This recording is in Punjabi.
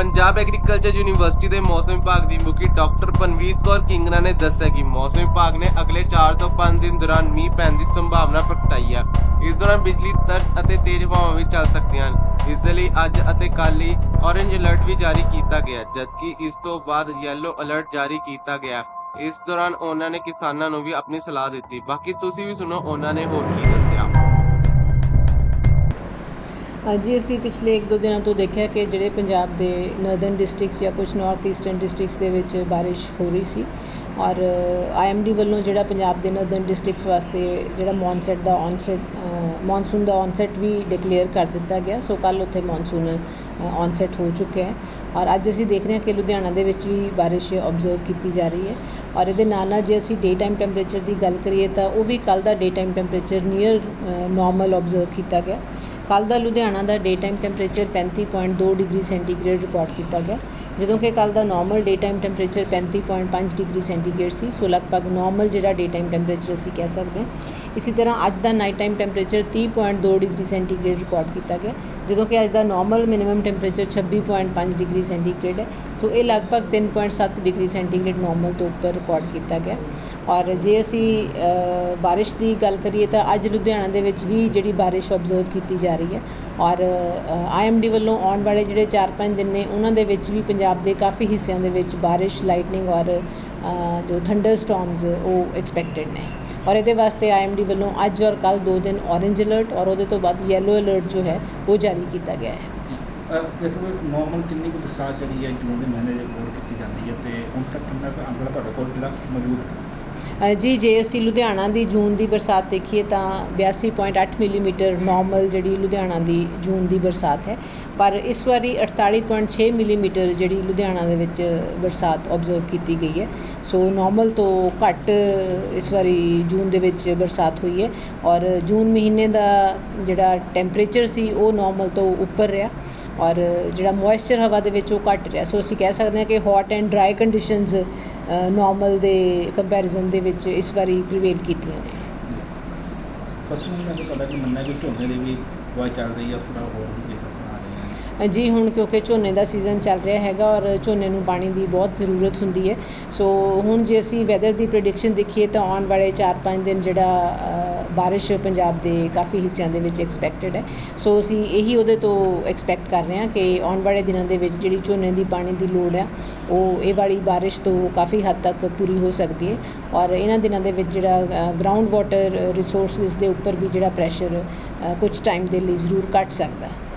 ਪੰਜਾਬ ਐਗਰੀਕਲਚਰ ਯੂਨੀਵਰਸਿਟੀ ਦੇ ਮੌਸਮ ਵਿਭਾਗ ਦੀ ਮੁਖੀ ਡਾਕਟਰ ਪਨਵੀਤ ਕੌਰ ਕਿੰਗਰਾ ਨੇ ਦੱਸਿਆ ਕਿ ਮੌਸਮ ਵਿਭਾਗ ਨੇ ਅਗਲੇ 4 ਤੋਂ 5 ਦਿਨ ਦੌਰਾਨ ਮੀਂਹ ਪੈਣ ਦੀ ਸੰਭਾਵਨਾ ਪ੍ਰਗਟਾਈ ਹੈ ਇਸ ਦੌਰਾਨ ਬਿਜਲੀ ਤਰ ਅਤੇ ਤੇਜ਼ ਹਵਾਵਾਂ ਵੀ ਚੱਲ ਸਕਦੀਆਂ ਹਨ। ਇਸ ਲਈ ਅੱਜ ਅਤੇ ਕੱਲ੍ਹ ਲਈ ਔਰੇਂਜ ਅਲਰਟ ਵੀ ਜਾਰੀ ਕੀਤਾ ਗਿਆ, ਜਦਕਿ ਇਸ ਤੋਂ ਬਾਅਦ ਯੈਲੋ ਅਲਰਟ ਜਾਰੀ ਕੀਤਾ ਗਿਆ। ਇਸ ਦੌਰਾਨ ਉਹਨਾਂ ਨੇ ਕਿਸਾਨਾਂ ਨੂੰ ਵੀ ਆਪਣੀ ਸਲਾਹ ਦਿੱਤੀ। ਬਾਕੀ ਤੁਸੀਂ ਵੀ ਸੁਣੋ, ਉਹਨਾਂ ਨੇ ਹੋਰ ਕੀ ਦੱਸਿਆ। ਅੱਜ ਅਸੀਂ ਪਿਛਲੇ 1-2 ਦਿਨਾਂ ਤੋਂ ਦੇਖਿਆ ਕਿ ਜਿਹੜੇ ਪੰਜਾਬ ਦੇ ਨਰਦਰਨ ਡਿਸਟ੍ਰਿਕਟਸ ਜਾਂ ਕੁਝ ਨਾਰਥ ਈਸਟਰਨ ਡਿਸਟ੍ਰਿਕਟਸ ਦੇ ਵਿੱਚ ਬਾਰਿਸ਼ ਹੋ ਰਹੀ ਸੀ ਔਰ ਆਈਐਮਡੀ ਵੱਲੋਂ ਜਿਹੜਾ ਪੰਜਾਬ ਦੇ ਨਰਦਰਨ ਡਿਸਟ੍ਰਿਕਟਸ ਵਾਸਤੇ ਜਿਹੜਾ ਮੌਨਸੈਟ ਦਾ ਔਨਸੈਟ ਮੌਨਸੂਨ ਦਾ ਔਨਸੈਟ ਵੀ ਡਿਕਲੇਅਰ ਕਰ ਦਿੱਤਾ ਗਿਆ। ਸੋ ਕੱਲ ਉੱਥੇ ਮੌਨਸੂਨ ਔਨਸੈਟ ਹੋ ਚੁੱਕਿਆ ਹੈ ਔਰ ਅੱਜ ਅਸੀਂ ਦੇਖ ਰਹੇ ਹਾਂ ਕਿ ਲੁਧਿਆਣਾ ਦੇ ਵਿੱਚ ਵੀ ਬਾਰਿਸ਼ ਆਬਜ਼ਰਵ ਕੀਤੀ ਜਾ ਰਹੀ ਹੈ ਔਰ ਇਹਦੇ ਨਾਲ ਨਾਲ ਜੇ ਅਸੀਂ ਡੇ ਟਾਈਮ ਟੈਂਪਰੇਚਰ ਦੀ ਗੱਲ ਕਰੀਏ ਤਾਂ ਉਹ ਵੀ ਕੱਲ ਦਾ day time temperature near normal observe ਕੀਤਾ ਗਿਆ। ਕੱਲ ਦਾ ਲੁਧਿਆਣਾ ਦਾ day time temperature 35.2 degree centigrade record ਕੀਤਾ ਗਿਆ। ਜਦੋਂ ਕਿ ਕੱਲ ਦਾ normal day time temperature 35.5 degree centigrade ਸੀ, ਸੋ ਲਗਭਗ ਨਾਰਮਲ ਜਿਹੜਾ ਡੇ ਟਾਈਮ ਟੈਂਪਰੇਚਰ ਅਸੀਂ ਕਹਿ ਸਕਦੇ ਹਾਂ। ਇਸੇ ਤਰ੍ਹਾਂ ਅੱਜ ਦਾ night time temperature 30.2 degree centigrade record ਕੀਤਾ ਗਿਆ, ਜਦੋਂ ਕਿ ਅੱਜ ਦਾ normal minimum temperature 26.5 degree centigrade ਹੈ। ਸੋ ਇਹ ਲਗਭਗ 3.7 ਡਿਗਰੀ ਸੈਂਟੀਗ੍ਰੇਡ ਨਾਰਮਲ ਤੋਂ ਉੱਪਰ ਰਿਕਾਰਡ ਕੀਤਾ ਗਿਆ। ਔਰ ਜੇ ਅਸੀਂ ਬਾਰਿਸ਼ ਦੀ ਗੱਲ ਕਰੀਏ ਤਾਂ ਅੱਜ ਲੁਧਿਆਣਾ ਦੇ ਵਿੱਚ ਵੀ ਜਿਹੜੀ ਬਾਰਿਸ਼ ਆਬਜ਼ਰਵ ਕੀਤੀ ਜਾ ਰਹੀ ਹੈ। ਔਰ ਆਈਐਮਡੀ ਵੱਲੋਂ ਆਉਣ ਵਾਲੇ ਜਿਹੜੇ 4-5 ਦਿਨ ਨੇ, ਉਹਨਾਂ ਦੇ ਵਿੱਚ ਵੀ ਪੰਜਾਬ ਦੇ ਕਾਫੀ ਹਿੱਸਿਆਂ ਦੇ ਵਿੱਚ ਬਾਰਿਸ਼ ਲਾਈਟਨਿੰਗ ਔਰ ਜੋ ਥੰਡਰ ਸਟਾਰਮਸ ਉਹ ਐਕਸਪੈਕਟਡ ਨੇ। ਔਰ ਇਹਦੇ ਵਾਸਤੇ ਆਈਐਮਡੀ ਵੱਲੋਂ ਅੱਜ ਔਰ ਕੱਲ ਦੋ ਦਿਨ ਔਰੇਂਜ ਅਲਰਟ ਔਰ ਉਹਦੇ ਤੋਂ ਬਾਅਦ ਯੈਲੋ ਅਲਰਟ ਜੋ ਹੈ, ਉਹ ਜਾਰੀ ਕੀਤਾ ਗਿਆ ਹੈ। ਦੇਖੋ, ਨਾਰਮਲ ਕਿੰਨੀ ਕੁ ਬਰਸਾਤ ਜਿਹੜੀ ਹੈ ਜੂਨ ਦੇ ਮਹੀਨੇ ਦੇ ਰਿਪੋਰਟ ਕੀਤੀ ਜਾਂਦੀ ਹੈ ਤੇ ਹੁਣ ਤੱਕ ਕਿੰਨਾ ਕੁ ਅੰਕੜਾ ਤੁਹਾਡੇ ਕੋਲ ਜਿਹੜਾ ਮੌਜੂਦ ਹੈ? ਜੀ, ਜੇ ਅਸੀਂ ਲੁਧਿਆਣਾ ਦੀ ਜੂਨ ਦੀ ਬਰਸਾਤ ਦੇਖੀਏ ਤਾਂ 82.8 ਮਿਲੀਮੀਟਰ ਨਾਰਮਲ ਜਿਹੜੀ ਲੁਧਿਆਣਾ ਦੀ ਜੂਨ ਦੀ ਬਰਸਾਤ ਹੈ। ਪਰ ਇਸ ਵਾਰੀ 48.6 ਮਿਲੀਮੀਟਰ ਜਿਹੜੀ ਲੁਧਿਆਣਾ ਦੇ ਵਿੱਚ ਬਰਸਾਤ ਆਬਜ਼ਰਵ ਕੀਤੀ ਗਈ ਹੈ। ਸੋ ਨਾਰਮਲ ਤੋਂ ਘੱਟ ਇਸ ਵਾਰੀ ਜੂਨ ਦੇ ਵਿੱਚ ਬਰਸਾਤ ਹੋਈ ਹੈ ਔਰ ਜੂਨ ਮਹੀਨੇ ਦਾ ਜਿਹੜਾ ਟੈਂਪਰੇਚਰ ਸੀ, ਉਹ ਨਾਰਮਲ ਤੋਂ ਉੱਪਰ ਰਿਹਾ। ਔਰ ਜਿਹੜਾ ਮੋਇਸਚਰ ਹਵਾ ਦੇ ਵਿੱਚ ਉਹ ਘੱਟ ਰਿਹਾ। ਸੋ ਅਸੀਂ ਕਹਿ ਸਕਦੇ ਹਾਂ ਕਿ hot and dry conditions normal ਦੇ ਕੰਪੈਰੀਜ਼ਨ ਦੇ ਵਿੱਚ ਇਸ ਵਾਰੀ ਪ੍ਰੀਵੇਲ ਕੀਤੀਆਂ ਨੇ। ਫਸਲ ਨੂੰ ਮੈਂ ਤੁਹਾਡਾ ਕੀ ਮੰਨਣਾ ਕਿ ਝੋਨੇ ਦੀ ਵੀ ਵਾਈ ਚੱਲ ਰਹੀ ਹੈ ਥੋੜਾ ਹੋਰ ਵੀ ਜੀ, ਹੁਣ ਕਿਉਂਕਿ ਝੋਨੇ ਦਾ ਸੀਜ਼ਨ ਚੱਲ ਰਿਹਾ ਹੈਗਾ ਔਰ ਝੋਨੇ ਨੂੰ ਪਾਣੀ ਦੀ ਬਹੁਤ ਜ਼ਰੂਰਤ ਹੁੰਦੀ ਹੈ। ਸੋ ਹੁਣ ਜੇ ਅਸੀਂ ਵੈਦਰ ਦੀ ਪ੍ਰੈਡਿਕਸ਼ਨ ਦੇਖੀਏ ਤਾਂ ਆਉਣ ਵਾਲੇ 4-5 ਦਿਨ ਜਿਹੜਾ ਬਾਰਿਸ਼ ਪੰਜਾਬ ਦੇ ਕਾਫੀ ਹਿੱਸਿਆਂ ਦੇ ਵਿੱਚ ਐਕਸਪੈਕਟਡ ਹੈ। ਸੋ ਅਸੀਂ ਇਹੀ ਉਹਦੇ ਤੋਂ ਐਕਸਪੈਕਟ ਕਰ ਰਹੇ ਹਾਂ ਕਿ ਆਉਣ ਵਾਲੇ ਦਿਨਾਂ ਦੇ ਵਿੱਚ ਜਿਹੜੀ ਝੋਨੇ ਦੀ ਪਾਣੀ ਦੀ ਲੋੜ ਹੈ, ਉਹ ਇਹ ਵਾਲੀ ਬਾਰਿਸ਼ ਤੋਂ ਕਾਫੀ ਹੱਦ ਤੱਕ ਪੂਰੀ ਹੋ ਸਕਦੀ ਹੈ। ਔਰ ਇਹਨਾਂ ਦਿਨਾਂ ਦੇ ਵਿੱਚ ਜਿਹੜਾ ਗਰਾਊਂਡ ਵਾਟਰ ਰਿਸੋਰਸਿਸ ਦੇ ਉੱਪਰ ਵੀ ਜਿਹੜਾ ਪ੍ਰੈਸ਼ਰ ਕੁਝ ਟਾਈਮ ਦੇ ਲਈ ਜ਼ਰੂਰ ਘਟ ਸਕਦਾ ਹੈ।